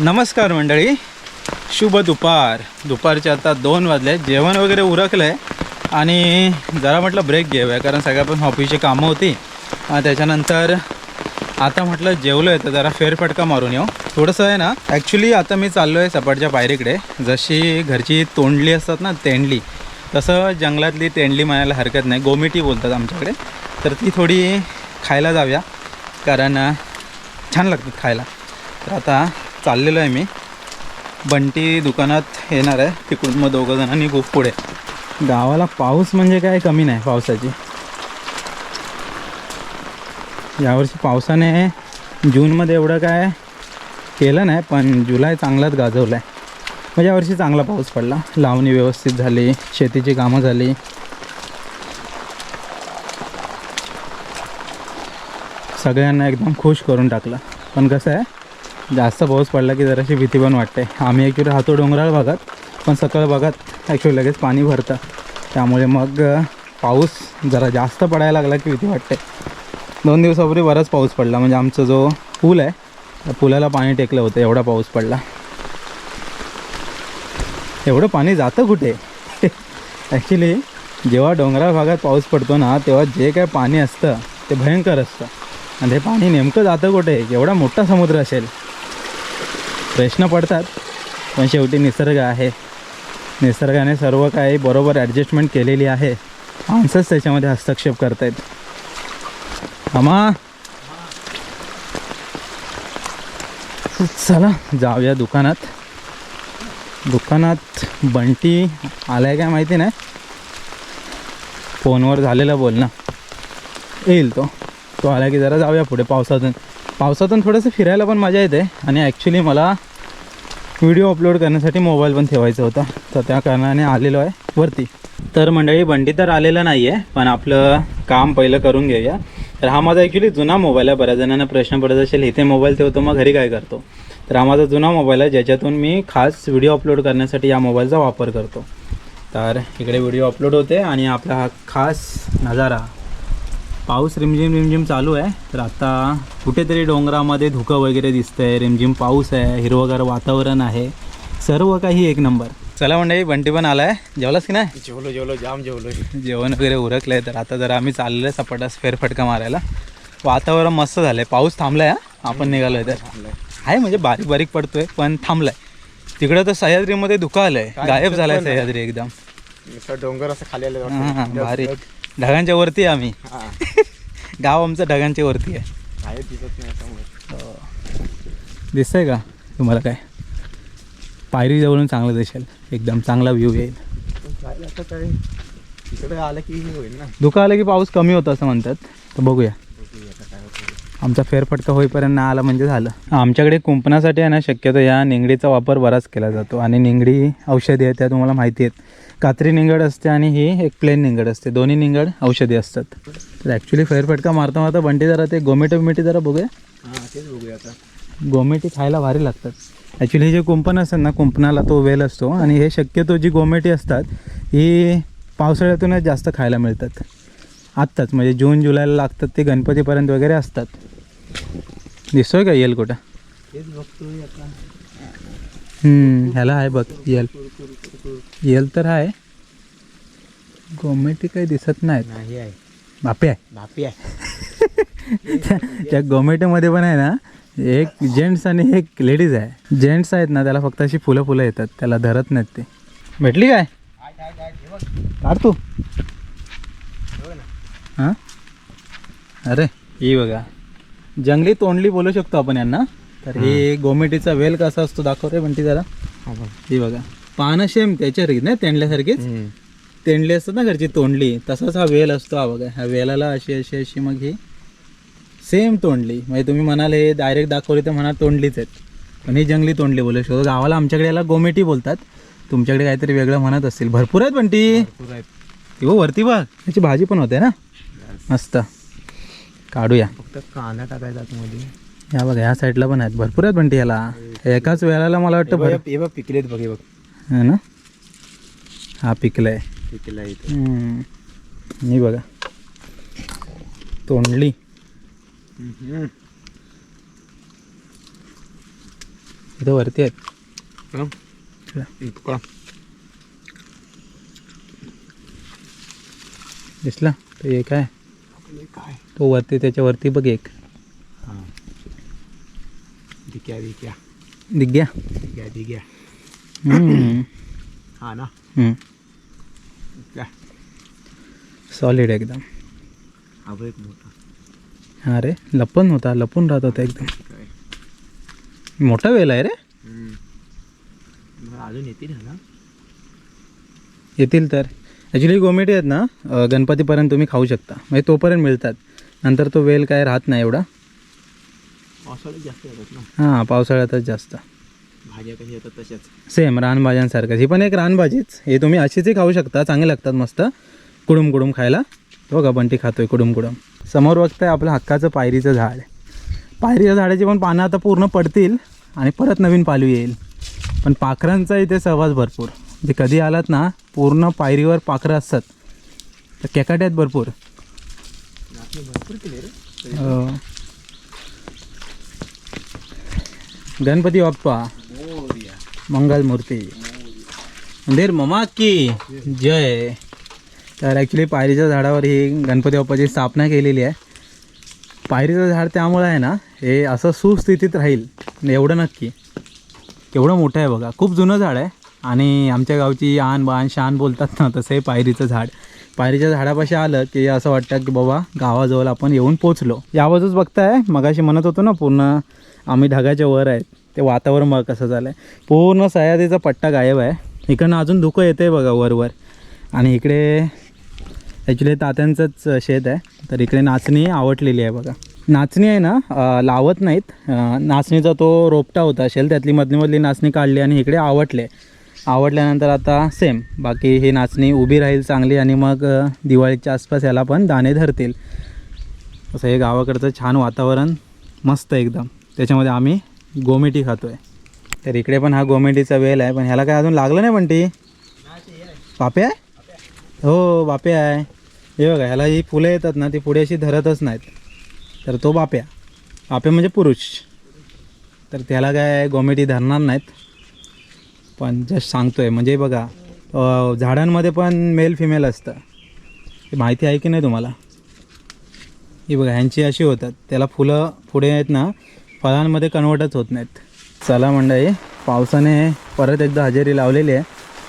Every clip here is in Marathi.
नमस्कार मंडळी. शुभ दुपार. दुपारचे आता दोन वाजले. जेवण वगैरे उरकलं आहे आणि जरा म्हटलं ब्रेक घेऊया कारण सगळ्या पण ऑफिसची कामं होती. त्याच्यानंतर आता म्हटलं जेवलो आहे तर जरा फेरफटका मारून येऊ. थोडंसं आहे ना ॲक्च्युली आता मी चाललो आहे सपाटच्या पायरीकडे. जशी घरची तोंडली असतात ना तेंडली. तसं जंगलातली तेंडली म्हणायला हरकत नाही. गोमिटी बोलतात आमच्याकडे. तर ती थोडी खायला जाऊया कारण छान लागतात खायला. तर आता चाललेलो आहे मी. बंटी दुकानात येणार आहे. तिकडून मग दोघं जणांनी खूप पुढे. गावाला पाऊस म्हणजे काय कमी नाही पावसाची. यावर्षी पावसाने जूनमध्ये एवढं काय केलं नाही पण जुलै चांगलाच गाजवला आहे म्हणजे यावर्षी चांगला पाऊस पडला. लावणी व्यवस्थित झाली शेतीची कामं झाली. सगळ्यांना एकदम खुश करून टाकलं. पण कसं आहे जास्त पाऊस पडला की जराशी भीती पण वाटते. आम्ही ॲक्च्युली राहतो डोंगराळ भागात पण सकाळ भागात ॲक्च्युली लगेच पाणी भरतं. त्यामुळे मग पाऊस जरा जास्त पडायला लागला की भीती वाटते. दोन दिवसापूर्वी बराच पाऊस पडला. म्हणजे आमचा जो पूल आहे त्या पुलाला पाणी टेकलं होतं. एवढा पाऊस पडला. एवढं पाणी जातं कुठे? ॲक्च्युली जेव्हा डोंगराळ भागात पाऊस पडतो ना तेव्हा जे काय पाणी असतं ते भयंकर असतं. आणि हे पाणी नेमकं जातं कुठे? एवढा मोठा समुद्र असेल. प्रश्न पडतात पण शेवटी निसर्ग आहे. निसर्गाने सर्व काही बरोबर ॲडजस्टमेंट केलेली आहे. माणसंच त्याच्यामध्ये हस्तक्षेप करतायत. आम्हा चला जाऊया दुकानात. दुकानात बंटी आलाय काय माहिती नाही? फोनवर झालेलं बोलणं. येईल तो. तो आला की जरा जाऊया पुढे पावसातून. पावसातून थोडंसं फिरायला पण मजा येते. आणि ॲक्च्युली मला व्हिडिओ अपलोड करण्यासाठी मोबाईल पण ठेवायचा होता. तर त्या कारणाने आलेलो आहे वरती. तर मंडळी बंडी तर आलेलं नाही आहे पण आपलं काम पहिलं करून घेऊया. तर हा माझा ॲक्च्युली जुना मोबाईल आहे. बऱ्याच जणांना प्रश्न पडत असेल इथे मोबाईल ठेवतो मग घरी काय करतो? तर हा माझा जुना मोबाईल आहे ज्याच्यातून मी खास व्हिडिओ अपलोड करण्यासाठी या मोबाईलचा वापर करतो. तर इकडे व्हिडिओ अपलोड होते आणि आपला हा खास नजारा पाऊस रिमझिम रिमझिम चालू आहे. तर आता कुठेतरी डोंगरामध्ये धुकं वगैरे दिसतंय रिमझिम पाऊस आहे हिरवगार वातावरण आहे. सर्व काही एक नंबर. चला मंडळी बंटी पण आलाय. जेवलास की नाही? जेवलो जेवलो जाम जेवलो. जेवण वगैरे उरकलं आहे तर आता जरा आम्ही चाललो आहे सपाटास फेरफटका मारायला. वातावरण मस्त झालं आहे पाऊस थांबला आहे आपण निघालो आहे तर. आहे म्हणजे बारीक बारीक पडतोय पण थांबलाय. तिकडं तर सह्याद्रीमध्ये धुकं आलं आहे गायब झालाय. सह्याद्री एकदम. डोंगर असं खाली आलं भारी ढगांच्या वरती आहे आम्ही. हा. गाव आमचं ढगांच्या वरती आहे. दिसत नाही समोर दिसतंय का तुम्हाला काय? पायरी जवळून चांगलं दिसेल. एकदम चांगला व्ह्यू येईल. काय तिकडे आलं की हे होईल ना. धुकं आलं की पाऊस कमी होतं असं म्हणतात. तर बघूया बघूया आता काय होतं आमचा फेरफटका होईपर्यंत नाही आला म्हणजे झालं. आमच्याकडे कुंपणासाठी आहे ना शक्यतो या निंगडीचा वापर बराच केला जातो. आणि निंगडी औषधी आहे त्या तुम्हाला माहिती आहेत. कात्री निंगड असते आणि ही एक प्लेन निंगड असते. दोन्ही निंगड औषधी असतात. तर ॲक्च्युली फेरफटका मारता मारता बंटी जरा ते गोमेटो बिमेटी जरा बघूया. हां तेच बघूया आता. गोमेटी खायला भारी लागतात. ॲक्च्युली हे जे कुंपण असतात ना कुंपणाला तो वेल असतो. आणि हे शक्यतो जी गोमेटी असतात ही पावसाळ्यातूनच जास्त खायला मिळतात. आत्ताच म्हणजे जून जुलैला लागतात ते गणपतीपर्यंत वगैरे असतात. दिसतोय का येल कुठं? तेच बघतोय आता. हम्म, ह्याला आहे बघ येल येल तर आहे. गोमेटी काही दिसत नाहीत. नाही आहे. बापे आहे. बापी आहे. त्या- त्या गोमेटीमध्ये पण आहे ना एक जेंट्स आणि एक लेडीज आहे. जेंट्स आहेत ना त्याला फक्त अशी फुलं फुलं येतात. त्याला धरत नाहीत ते. भेटली काय? काढ तू. हां? अरे ही बघा. जंगली तोंडली बोलू शकतो आपण यांना. तर ही गोमेटीचा वेल कसा असतो दाखव रे म्हणते जरा. ही बघा. पानं शेम त्याच्यासारखी नाही तेंडल्यासारखीच? तेंडली असतात ना घरची तोंडली. तसाच हा वेल असतो हा बघा. ह्या वेलाला अशी अशी अशी मग ही. सेम तोंडली. म्हणजे तुम्ही म्हणाल हे डायरेक्ट दाखवली तर म्हणा तोंडलीच आहेत. पण ही जंगली तोंडली बोलू शकतो. गावाला आमच्याकडे याला गोमेटी बोलतात. तुमच्याकडे काहीतरी वेगळं म्हणत असतील. भरपूर आहेत पण ती हो वरती बघ. त्याची भाजी पण होते ना. मस्त. काढूया. फक्त कांदा टाकायचा आतमध्ये. ह्या बघा ह्या साईडला पण आहेत. भरपूर आहेत पण ती याला एकाच वेळेला मला वाटतं भर हे बघ पिकलेत बघ हे बघ. है ना? हा पिकलाय. पिकला हम्म. ही बघा. तोंडली. इथं वरती आहेत. दिसला? तो एक आहे काय तो वरती त्याच्यावरती बघ एक. हां. दिक्या दिग्या दिक्या? दिक्या हम्म. हा ना? सॉलिड एकदम. हा एक मोठा. हा रे लपून होता लपून राहत होता एकदम. मोठा वेल आहे रे. अजून येतील ना? येतील तर. ॲक्च्युली गोमेटी आहेत ना गणपतीपर्यंत तुम्ही खाऊ शकता. म्हणजे तोपर्यंत मिळतात. नंतर तो वेल काय राहत नाही एवढा. पावसाळ्यात जास्त येतात ना? हां पावसाळ्यातच जास्त. भाज्या कशा येतात तशाच? सेम रानभाज्यांसारखंच. ही पण एक रानभाजीच. हे तुम्ही अशीचही खाऊ शकता चांगले लागतात मस्त. कुडुम कुडुम खायला. तो बघा बंटी खातोय कुडुम कुडुम. समोर बघताय आपलं हक्काचं पायरीचं झाड. पायरीच्या झाडाची पण पानं आता पूर्ण पडतील आणि परत नवीन पालवी येईल. पण पाखरांचा इथे सहवास भरपूर. म्हणजे कधी आलात ना पूर्ण पायरीवर पाखरं असतात. तर केकाट्यात भरपूर. गणपती बाप्पा मोरया. मंगल मूर्ती मंदिर ममा की जय. तर ॲक्च्युली पायरीच्या झाडावर ही गणपती बाप्पाची स्थापना केलेली आहे. पायरीचं झाड त्यामुळं आहे ना हे असं सुस्थितीत राहील. एवढं नक्की. केवढं मोठं आहे बघा. खूप जुनं झाड आहे. आणि आमच्या गावची आन बाण शान बोलतात ना तसं हे पायरीचं झाड. पायरीच्या झाडापाशी आलं की असं वाटतं की बाबा गावाजवळ आपण येऊन पोचलो. या बाजूच बघताय मगाशी म्हणत होतो ना पूर्ण आम्ही ढगाच्या वर आहेत. ते वातावरण बघ कसं झालं आहे पूर्ण सह्याद्रीचा पट्टा गायब आहे. इकडनं अजून धुकं येतं आहे बघा वरवर आणि इकडे ॲक्च्युली तात्यांचंच शेत आहे. तर इकडे नाचणी आवडलेली आहे बघा. नाचणी आहे ना लावत नाहीत. नाचणीचा तो रोपटा होता. असेल त्यातली मधली मधली नाचणी काढली आणि इकडे आवटले. आवडल्यानंतर आता सेम बाकी ही नाचणी उभी राहील चांगली आणि मग दिवाळीच्या आसपास याला पण दाणे धरतील. असं हे गावाकडचं छान वातावरण मस्त एकदम. त्याच्यामध्ये आम्ही गोमेटी खातो आहे तर इकडे पण हा गोमेटीचा वेल आहे पण ह्याला काय अजून लागलं नाही पण ती पापे आहे? हो बापे आहे. हे बघा ह्याला ही फुलं येतात ना ती पुढे अशी धरतच नाहीत. तर तो बाप्या. बापे म्हणजे पुरुष. तर त्याला काय गोमेटी धरणार नाहीत. पण जस्ट सांगतोय म्हणजे बघा झाडांमध्ये पण मेल फिमेल असतं. हे माहिती आहे की नाही तुम्हाला? ही बघा ह्यांची अशी होतात. त्याला फुलं पुढे आहेत ना फळांमध्ये कन्वर्टच होत नाहीत. चला मंडळी पावसाने परत एकदा हजेरी लावलेली आहे.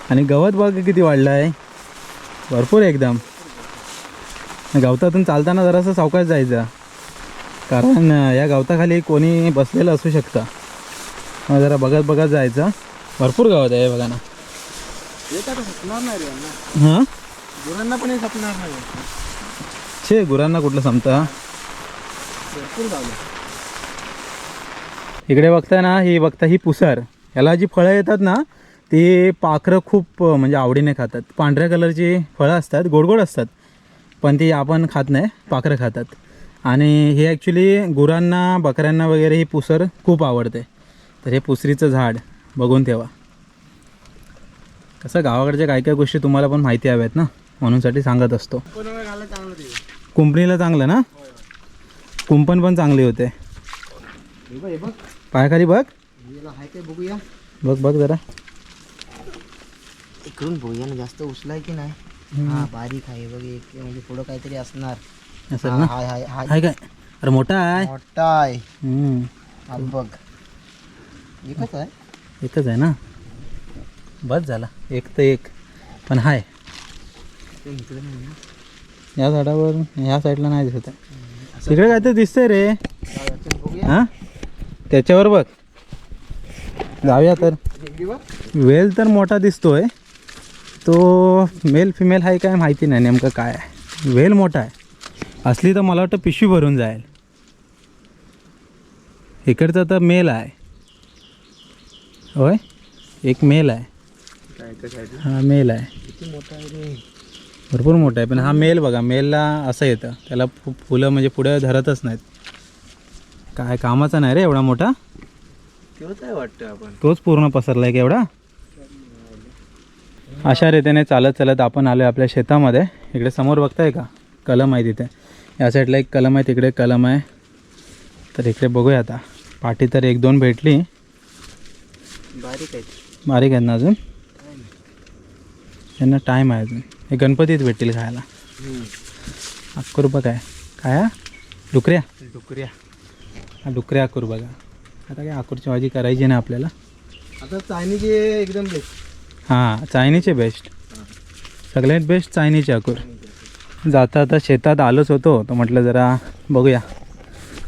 आणि गवत बघ किती वाढलं आहे. भरपूर एकदम. गवतातून चालताना जरासं सावकाश जायचं. कारण या गवताखाली कोणी बसलेलं असू शकतं. जरा बघत बघत जायचं. भरपूर गवत आहे बघा ना. येत आता सपणार नाही रे यांना. हां? गुरांना पण हे सपणार नाही. छे गुरांना कुठलं संपतं भरपूर गावलं इकडे बघता ना ही बघता ही पुसर. ह्याला जी फळं येतात ना ती पाखरं खूप म्हणजे आवडीने खातात. पांढऱ्या कलरची फळं असतात गोड गोड असतात. पण ती आपण खात नाही पाखरं खातात. आणि हे ॲक्च्युली गुरांना बकऱ्यांना वगैरे ही पुसर खूप आवडते. तर हे पुसरीचं झाड. बघून ठेवा. कसं गावाकडच्या काय काय गोष्टी तुम्हाला पण माहिती हव्यात ना म्हणूनसाठी सांगत असतो. कुंपणीला चांगलं ना? कुंपण पण चांगली होते. पायाखाली बघ. बघूया बघ बघ जरा. इकडून बघूया ना जास्त उचलाय की नाही? हा बारीक आहे बघ एक म्हणजे पुढं काहीतरी असणार. असं ना? हाय हाय हाय. काय? अरे मोठा आहे. मोठा आहे. बघ. एकच आहे. एकच आहे ना? बस झाला. एक तर एक. पण हाय. या झाडावर ह्या साईडला नाही दिसत आहे. तिकडे काय तर दिसतंय रे. हा? हां त्याच्यावर बघ. जाऊया तर. वेल तर मोठा दिसतोय. तो मेल फिमेल आहे काय माहिती नाही नेमकं काय आहे. वेल मोठा आहे. असली तर मला वाटतं पिशवी भरून जाईल. इकडचा तर मेल आहे. होय? एक मेल आहे? हा मेल आहे. किती मोठा आहे रे? भरपूर मोठा आहे पण हा मेल बघा मेलला असं येतं. त्याला फु फुलं म्हणजे पुढे धरतच नाहीत. काय कामाचा नाही रे एवढा मोठा? आहे वाटतं आपण. तोच पूर्ण पसरला आहे की एवढा? अशा रीतीने चालत चालत आपण आलो आपल्या शेतामध्ये. इकडे समोर बघताय का? कलम आहे तिथे. या साईडला एक कलम आहे तिकडे कलम आहे. तर इकडे बघूया आता. पाठी तर एक दोन भेटली. बारीक आहेत. बारीक आहेत ना अजून? त्यांना टाईम आहे अजून. हे गणपतीत भेटतील खायला. अक्कू रुपये काय? काय? डुकऱ्या? डुकऱ्या. हा डुकऱ्या अक्कूर बघा आता काय अक्कूरची भाजी करायची नाही आपल्याला? आता चायनीचे एकदम बेस्ट हां चायनीचे बेस्ट सगळ्यात बेस्ट चायनीचे अकूर जाता आता शेतात आलोच होतो तर म्हटलं जरा बघूया.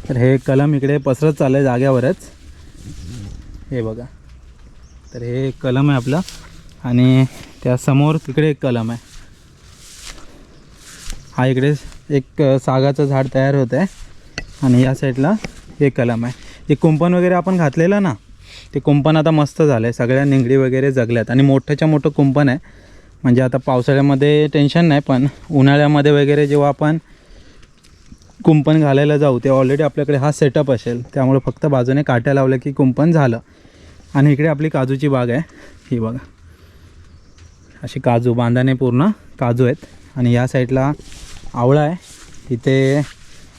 तर हे कलम इकडे पसरत चाललं आहे जाग्यावरच. हे बघा. तर हे कलम आहे आपलं. आणि त्यासमोर तिकडे एक कलम आहे. हा इकडे एक सागाचं झाड तयार होत आहे. आणि या साईडला हे कलम आहे. जे कुंपण वगैरे आपण घातलेलं ना ते कुंपण आता मस्त झालं आहे सगळ्या निंगडी वगैरे जगल्यात. आणि मोठ्याच्या मोठं कुंपण आहे. म्हणजे आता पावसाळ्यामध्ये टेन्शन नाही पण उन्हाळ्यामध्ये वगैरे जेव्हा आपण कुंपण घालायला जाऊ ते ऑलरेडी आपल्याकडे हा सेटअप असेल. त्यामुळे फक्त बाजूने काट्या लावल्या की कुंपण झालं. आणि इकडे आपली काजूची बाग आहे. ही बघा. अशी काजू बांधाने पूर्ण काजू आहेत. आणि या साईडला आवळा आहे. इथे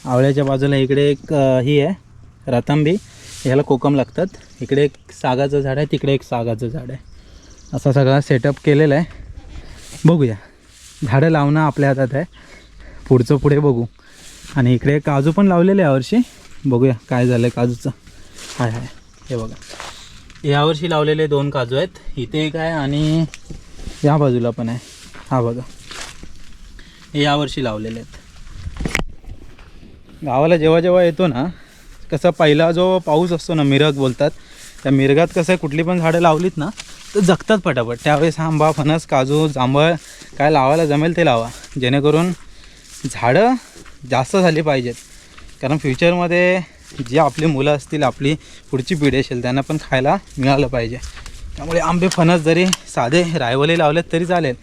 आवळ्याच्या बाजूला इकडे एक ही आहे रतांबी ह्याला कोकम लागतात. इकडे एक सागाचं झाड आहे तिकडे एक सागाचं झाड आहे. असा सगळा सेटअप केलेला आहे. बघूया. झाडं लावणं आपल्या हातात आहे. पुढचं पुढे बघू. आणि इकडे काजू पण लावलेले आहे यावर्षी. बघूया काय झालं आहे काजूचं. हाय हाय. हे बघा. यावर्षी लावलेले दोन काजू आहेत. इथे एक आहे आणि या बाजूला पण आहे. हा बघा. हे यावर्षी लावलेले आहेत. गावाला जेव्हा जेव्हा येतो ना कसं पहिला जो पाऊस असतो ना मिरग बोलतात त्या मिरगात कसं आहे कुठली पण झाडं लावलीत ना तर जगतात पटापट. त्यावेळेस आंबा फणस काजू जांभळ काय लावायला जमेल ते लावा. जेणेकरून झाडं जास्त झाली पाहिजेत. कारण फ्युचरमध्ये जे आपली मुलं असतील आपली पुढची पिढी असेल त्यांना पण खायला मिळालं पाहिजे. त्यामुळे आंबे फणस जरी साधे रायवले लावलेत तरी चालेल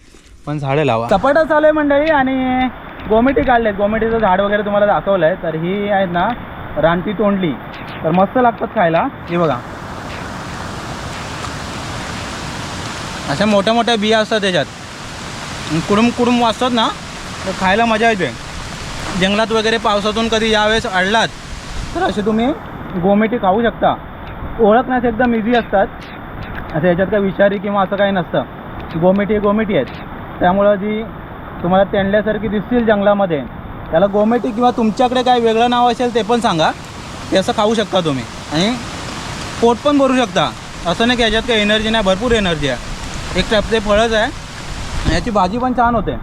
पण झाडं लावा. चपाटा चालू आहे मंडळी आणि गोमिटी काढलेत. गोमिटीचं झाड वगैरे तुम्हाला दाखवलं आहे तर ही आहेत ना रानटी तोंडली. तर मस्त लागतात खायला. हे बघा. अशा मोठ्या मोठ्या बिया असतात त्याच्यात. कुडुंब कुडुम असतात ना तर खायला मजा येते. जंगलात वगैरे पावसातून कधी यावेळेस अडलात तर असे तुम्ही गोमेटी खाऊ शकता. ओळखण्यास एकदम इझी असतात. असं याच्यात काही विषारी किंवा असं काही नसतं. गोमेटी हे गोमेटी आहेत. त्यामुळं जी तुम्हाला तेंडल्यासारखी दिसतील जंगलामध्ये त्याला गोमेटी किंवा तुमच्याकडे काय वेगळं नाव असेल ते पण सांगा. ते असं खाऊ शकता तुम्ही. आणि पोट पण भरू शकता. असं नाही की याच्यात काही एनर्जी नाही भरपूर एनर्जी आहे. एक टपचे फळच आहे. आणि याची भाजी पण छान होते.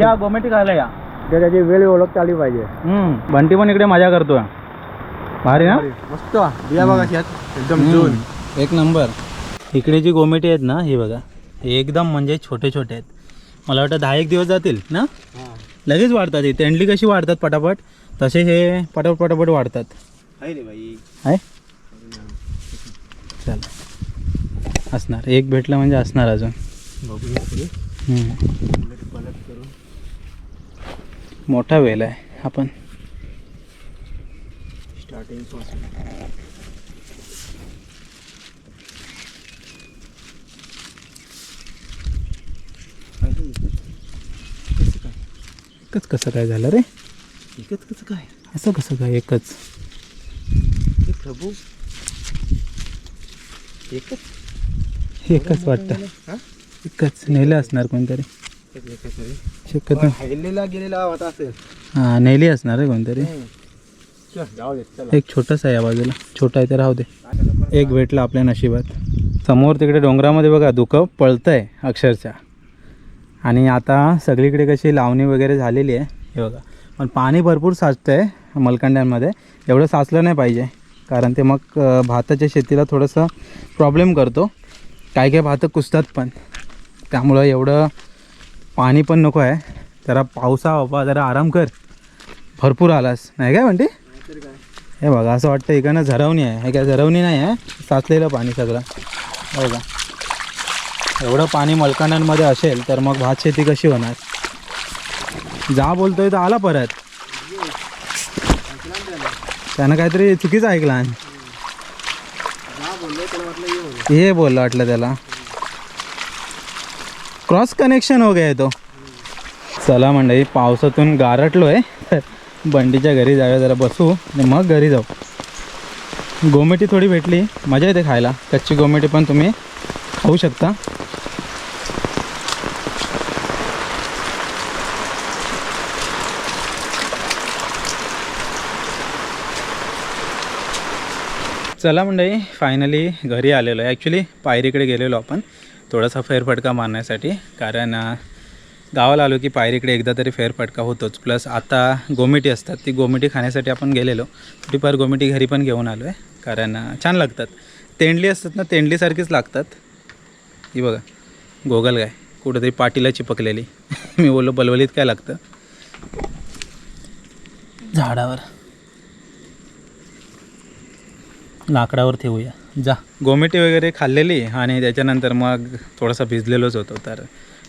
या गोमेटी खायला या. त्याची वेळ ओळखता आली पाहिजे. बंटी पण इकडे मजा करतोय. भारी ना? मस्त. बिया बघा यात एकदम जून. एक नंबर. इकडे जी गोमेटी आहेत ना ही बघा. हे एकदम म्हणजे छोटे छोटे आहेत. मला वाटतं दहा एक दिवस जातील ना? लगेच वाढतात. ही तेंडली कशी वाढतात पटापट? तसे हे पटापट पटापट वाढतात. आहे चल. असणार. एक भेटलं म्हणजे असणार अजून. मोठा वेल आहे. आपण स्टार्टिंगपासून एकच कसं काय झालं रे? एकच कसं काय? असं कसं काय एकच? हे प्रभू एकच? एकच वाटतं. हा? एकच. नेलं असणार कोणतरी. एकच एकच रे. शक्यतो हायलेला गेलेला होता असेल. हां नेली असणार रे कोणतरी. एक छोटंसं आहे या बाजूला. छोटा आहे तर राहू दे. एक भेटला आपल्या नशिबात. समोर तिकडे डोंगरामध्ये बघा दुःखं आहे अक्षरशः. आणि आता सगळीकडे कशी लावणी वगैरे झालेली आहे हे बघा. पण पाणी भरपूर साचतं आहे मलकांड्यांमध्ये. एवढं साचलं नाही पाहिजे कारण ते मग भाताच्या शेतीला थोडंसं प्रॉब्लेम करतो. काय काय भातं कुसतात पण. त्यामुळं एवढं पाणी पण नको आहे. जरा पावसा बाबा जरा आराम कर. भरपूर आलास. नाही काय म्हणते हे बघा असं वाटतं इकडनं झरवणी आहे. हे काय झरवणी नाही आहे साचलेलं पाणी सगळं. बघा. एवढं पाणी मलकानांमध्ये असेल तर मग भात शेती कशी होणार? जा बोलतोय तर आला परत. त्यानं काहीतरी चुकीचं ऐकलं हे बोललं वाटलं त्याला. क्रॉस कनेक्शन हो गया तो. चला मंडळी पावसातून गारटलो आहे बंडीच्या घरी जाऊया जरा बसू आणि मग घरी जाऊ. गोमेटी थोडी भेटली मजा येते खायला. कच्ची गोमेटी पण तुम्ही खाऊ शकता. चला मंडळी फायनली घरी आलेलो आहे. ॲक्च्युली पायरीकडे गेलेलो आपण. थोडासा फेरफटका मारण्यासाठी कारण गावाला आलो की पायरीकडे एकदा तरी फेरफटका होतोच. प्लस आता गोमिटी असतात ती गोमिटी खाण्यासाठी आपण गेलेलो. थोडीफार गोमिटी घरी पण घेऊन आलो आहे कारण छान लागतात. तेंडली असतात ना तेंडलीसारखीच लागतात. ही बघा गोगल काय कुठंतरी पाटीला चिपकलेली. मी बोललो बलवलीत काय लागतं? झाडावर. लाकडावर ठेवूया. जा. गोमिटी वगैरे खाल्लेली आणि त्याच्यानंतर मग थोडासा भिजलेलोच होतो तर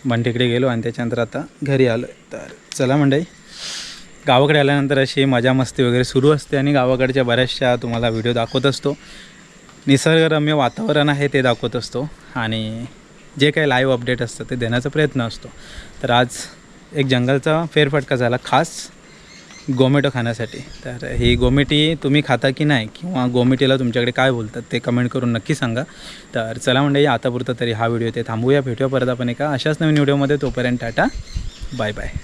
बंटीकडे गेलो आणि त्याच्यानंतर आता घरी आलो. तर चला मंडई. गावाकडे आल्यानंतर अशी मजा मस्ती वगैरे सुरू असते आणि गावाकडच्या बऱ्याचशा तुम्हाला व्हिडिओ दाखवत असतो. निसर्गरम्य वातावरण आहे ते दाखवत असतो आणि जे काही लाईव्ह अपडेट असतं ते देण्याचा प्रयत्न असतो. तर आज एक जंगलचा फेरफटका झाला खास. गोमेटो खाण्यासाठी. तर ही गोमेटी तुम्ही खाता की नाही किंवा गोमेटीला तुमच्याकडे काय बोलतात ते कमेंट करून नक्की सांगा. तर चला म्हणजे आतापुरतं तरी हा व्हिडिओ ते थांबूया. भेटूया परत आपण एका अशाच नवीन व्हिडिओमध्ये. तोपर्यंत टाटा. Bye bye.